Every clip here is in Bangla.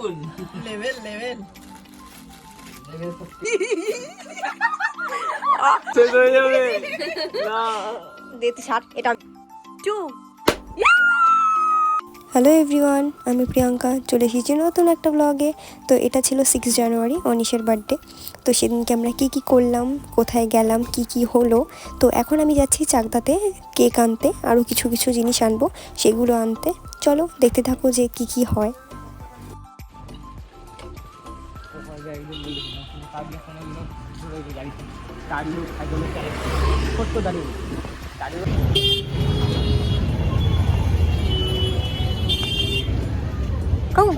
আগুন লেভেল লেভেল শেষ হয়ে যাবে না দিতে ষাট এটা টু হ্যালো এভরিওয়ান আমি প্রিয়াঙ্কা চলে এসেছি নতুন একটা ব্লগে তো এটা ছিল সিক্স জানুয়ারি অনিশের বার্থডে তো সেদিনকে আমরা কি কি করলাম কোথায় গেলাম কি কি হলো। তো এখন আমি যাচ্ছি চাকদাতে কেক আনতে আরও কিছু কিছু জিনিস আনব সেগুলো আনতে। চলো দেখতে থাকো যে কি কি হয়।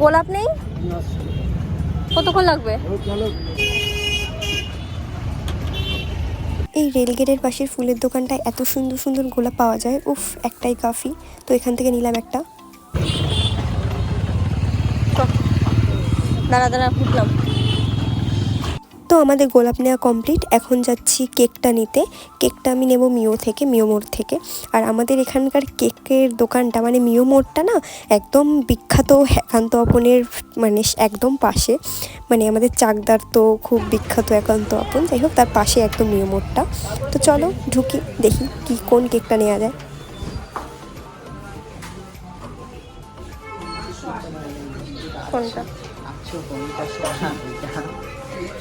গোলাপ নেই? কতক্ষণ লাগবে? এই রেলগেটের পাশের ফুলের দোকানটায় এত সুন্দর সুন্দর গোলাপ পাওয়া যায় উফ একটাই কাফি। তো এখান থেকে নিলাম একটা। দাঁড়া দাঁড়া ফুটলাম তো আমাদের গোলাপ নেওয়া কমপ্লিট এখন যাচ্ছি কেকটা নিতে। কেকটা আমি নেব মিও থেকে, মিও মোড় থেকে। আর আমাদের এখানকার কেকের দোকানটা মানে মিও মোড়টা না, একদম বিখ্যাত একান্ত অপনের মানে একদম পাশে। মানে আমাদের চাকদার তো খুব বিখ্যাত একান্ত আপন। যাই হোক, তার পাশে একদম মিও মোড়টা। তো চলো ঢুকি, দেখি কি, কোন কেকটা নেওয়া যায়। কোনটা?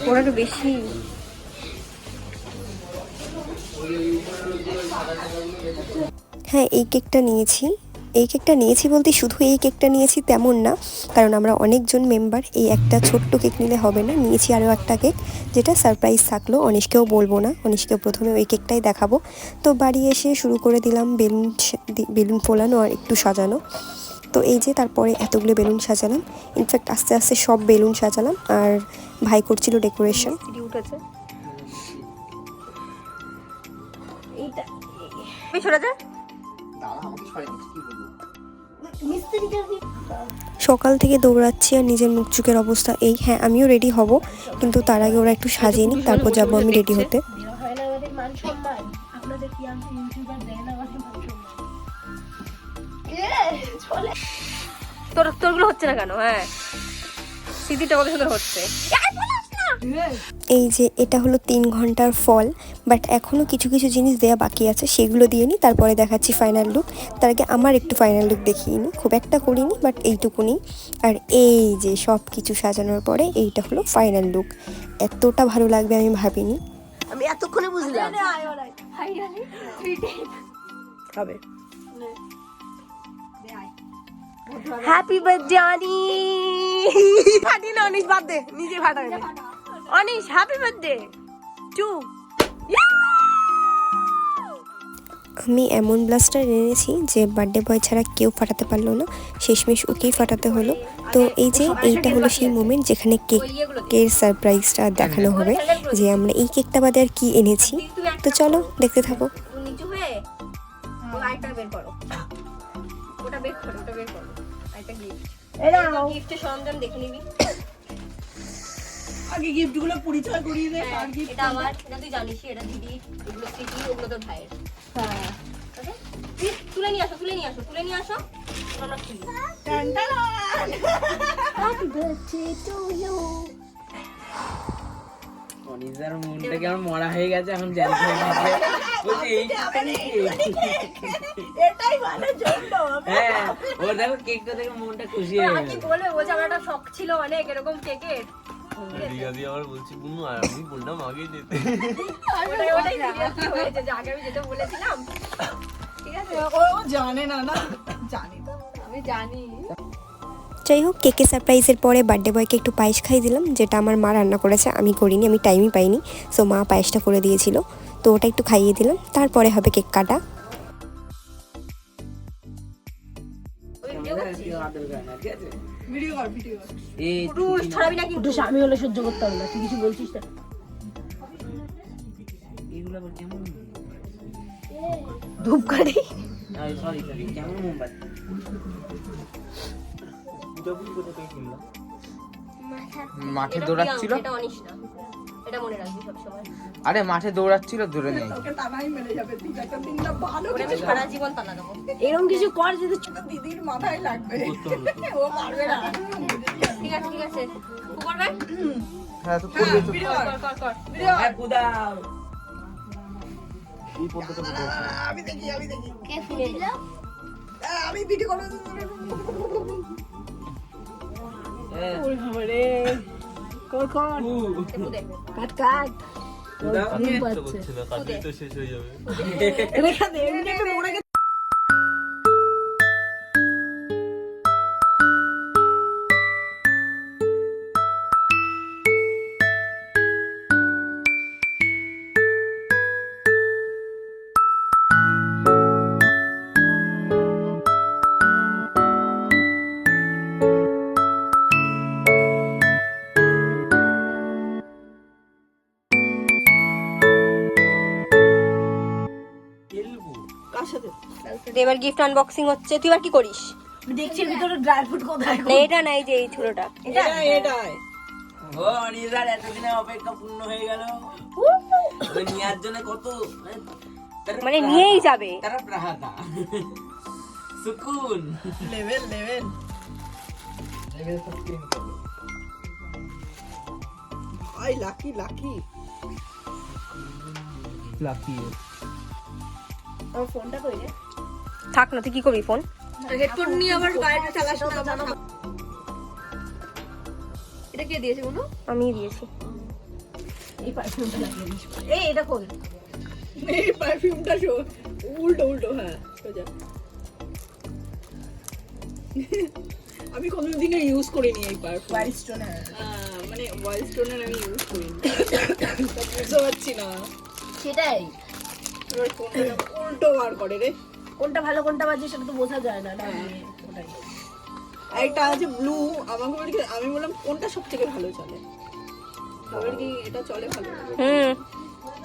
ওরা বেশি। হ্যাঁ এই কেকটা নিয়েছি। এই কেকটা নিয়েছি বলতে শুধু এই কেকটা নিয়েছি তেমন না, কারণ আমরা অনেকজন মেম্বার এই একটা ছোট্ট কেক নিলে হবে না। নিয়েছি আরও একটা কেক, যেটা সারপ্রাইজ থাকল। অনিশকেও বলব না অনিশকে প্রথমে ওই কেকটাই দেখাবো। তো বাড়ি এসে শুরু করে দিলাম বেলুন বেলুন ফোলানো আর একটু সাজানো। তো এই যে তারপরে এতগুলো বেলুন সাজালাম। ইনফ্যাক্ট আস্তে আস্তে সব বেলুন সাজালাম আর ভাই করছিল ডেকোরেশন সকাল থেকে দৌড়াচ্ছি আর নিজের মুখ চুকের অবস্থা এই। হ্যাঁ আমিও রেডি হব কিন্তু তার আগে ওরা একটু সাজিয়ে নিক তারপর যাব আমি রেডি হতে। তোর তোরগুলো হচ্ছে না কেন হ্যাঁ স্মৃতিটা কত সুন্দর হচ্ছে এই যে এটা হলো তিন ঘণ্টার ফল বাট এখনও কিছু কিছু জিনিস দেওয়া বাকি আছে সেগুলো দিয়ে নিই তারপরে দেখাচ্ছি ফাইনাল লুক তার আগে আমার একটু ফাইনাল লুক দেখিয়ে নিই খুব একটা করিনি বাট এইটুকুনি আর এই যে সব কিছু সাজানোর পরে এইটা হলো ফাইনাল লুক এতটা ভালো লাগবে আমি ভাবিনি আমি এতক্ষণে বুঝলাম হবে হ্যাপি বার্থডে অনি ফাটি না অনিশ বাদ দে নিজে ফাটাবে। অনিশ হ্যাপি বার্থডে টু আমি এমন ব্লাস্টার এনেছি যে বার্থডে বয় ছাড়া কেউ ফাটাতে পারল না। শেষমেশ ওকেই ফাটাতে হলো। তো এই যে এইটা হলো সেই মোমেন্ট যেখানে কেকের সারপ্রাইজটা দেখানো হবে যে আমরা এই কেকটা বাদে আর কি এনেছি। তো চলো দেখতে থাকো। নিচু হয়ে আইটা বের করো। ওটা বের করো ওটা বের করো। আইটা গিফট গিফটের সরঞ্জাম দেখে নিবি। আগে গিফটগুলো পরিচয় করিয়ে দে হ্যাঁ, এটা আমার এটা তুই জানিস এটা দিদি এগুলো স্মৃতি ওগুলো তোর ভাইয়ের। হ্যাঁ। তুলে নিয়ে আসো তুলে নিয়ে আসো তুলে নিয়ে আসো। আমরা খুলি টান টান। অনিজার মনটা কেমন মরা হয়ে গেছে এখন জ্যান্ত হয়ে গেছে বলছি এই এটাই মানে জন্য হ্যাঁ ও দেখো কেকটা দেখে মনটা খুশি হয়ে আর কি গেছে বলবে বলছে আমার একটা শখ ছিল অনেক এরকম কেকের রিয়া দিয়ে আবার বলছি বুনু আর আমি বললাম আগে যেতে ওটাই ওটাই হয়েছে যে আগে আমি যেটা বলেছিলাম। ঠিক আছে? ও ও জানে না না জানি তো। আমি জানি। যাই হোক কেকে সারপ্রাইজের পরে বার্থডে বয়কে একটু পায়েস খাই দিলাম যেটা আমার মা রান্না করেছে। আমি করিনি আমি টাইমই পাইনি। সো মা পায়েসটা করে দিয়েছিল। তো ওটা একটু খাইয়ে দিলাম তারপরে হবে কেক কাটা। হলে সহ্য না তুই কিছু বলছিস না ধূপকাঠি সরি সরি কেমন মোমবাতি? মাঠে দৌড়াচ্ছিল? এটা অনিশ না। এটা মনে রাখবি সবসময়। আরে মাঠে দৌড়াচ্ছিল? ধরে নেই। তোকে টানাই মেরে যাবে। তুই একটা দিনটা ভালো ওটা সারা জীবন তালা দেবো। এরকম কিছু কর যদি দিদির মাথায় লাগবে। ও পারবে না। ঠিক আছে ঠিক আছে। ও করবে? হ্যাঁ তো করবে তো। ভিডিও কর কর কর হ্যাঁ কুদাও আমি দেখি আমি দেখি। কে আমি ভিডিও করব। হ্যাঁ। ওরে বাবা কর কর। ফুদে কাট কাট। এবার গিফট আনবক্সিং হচ্ছে। তুই আর কি করিস? দেখছি ভিতরে ড্রাই ফ্রুট কোথায় না এটা নাই যে এই ছোটটা এটা এটাই ও অনির্বাণ এতদিনে অপেক্ষা পূর্ণ হয়ে গেল। নেওয়ার জন্য কত মানে নিয়েই যাবে। তারা প্রাহাতা। সুকুন। Level level I lucky lucky lucky আমার ফোনটা কই রে? থাক না তুই কি করবি ফোন? হেডফোন নিয়ে আবার গাড়িটা চালাস না এটা কে দিয়েছে বলো? আমি দিয়েছি। এই পারফিউমটা লাগিয়ে দিস। এই এটা কোন এই পারফিউমটা শো উল্টো উল্টো হ্যাঁ সোজা। আমি কোনোদিনও ইউজ করিনি এই পারফিউম ওয়াইল্ড স্টোনার মানে ওয়াইল্ড স্টোনার আমি ইউজ করিনি। বুঝতে পারছি না। সেটাই। উল্টো বার করে রে। কোনটা ভালো কোনটা বাজে সেটা তো বোঝা যায় না ওটাই একটা আছে ব্লু আমাকে বলি আমি বললাম কোনটা সব থেকে ভালো চলে? এবার কি এটা চলে ভালো? হুম।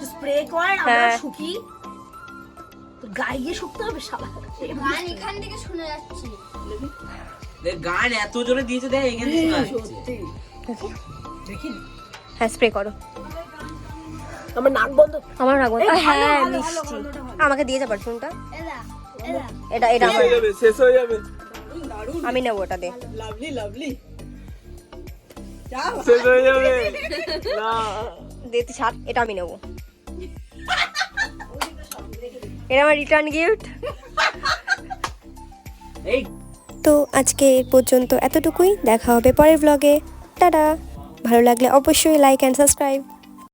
স্প্রে কর আমরা হ্যাঁ। শুকি। তো গায়ে গিয়ে শুকতে হবে সারা গান এখান থেকে শুনে যাচ্ছি। গান এত জোরে দিয়েছে দেখ এখানে শোনা যাচ্ছে। সত্যি। হ্যাঁ স্প্রে করো। আমার নাক বন্ধ। আমার এই ভালো, হ্যাঁ মিষ্টি। আমাকে দিয়ে যা পারফিউমটা। এটা এটা। আমার শেষ হয়ে যাবে। আমি নেব ওটা দে। Lovely lovely. শেষ হয়ে যাবে। না। দে তুই ছাড় এটা আমি নেব। এটা আমার রিটার্ন গিফট তো আজকে এর পর্যন্ত এতটুকুই। দেখা হবে পরের ব্লগে টাটা। ভালো লাগলে অবশ্যই লাইক অ্যান্ড সাবস্ক্রাইব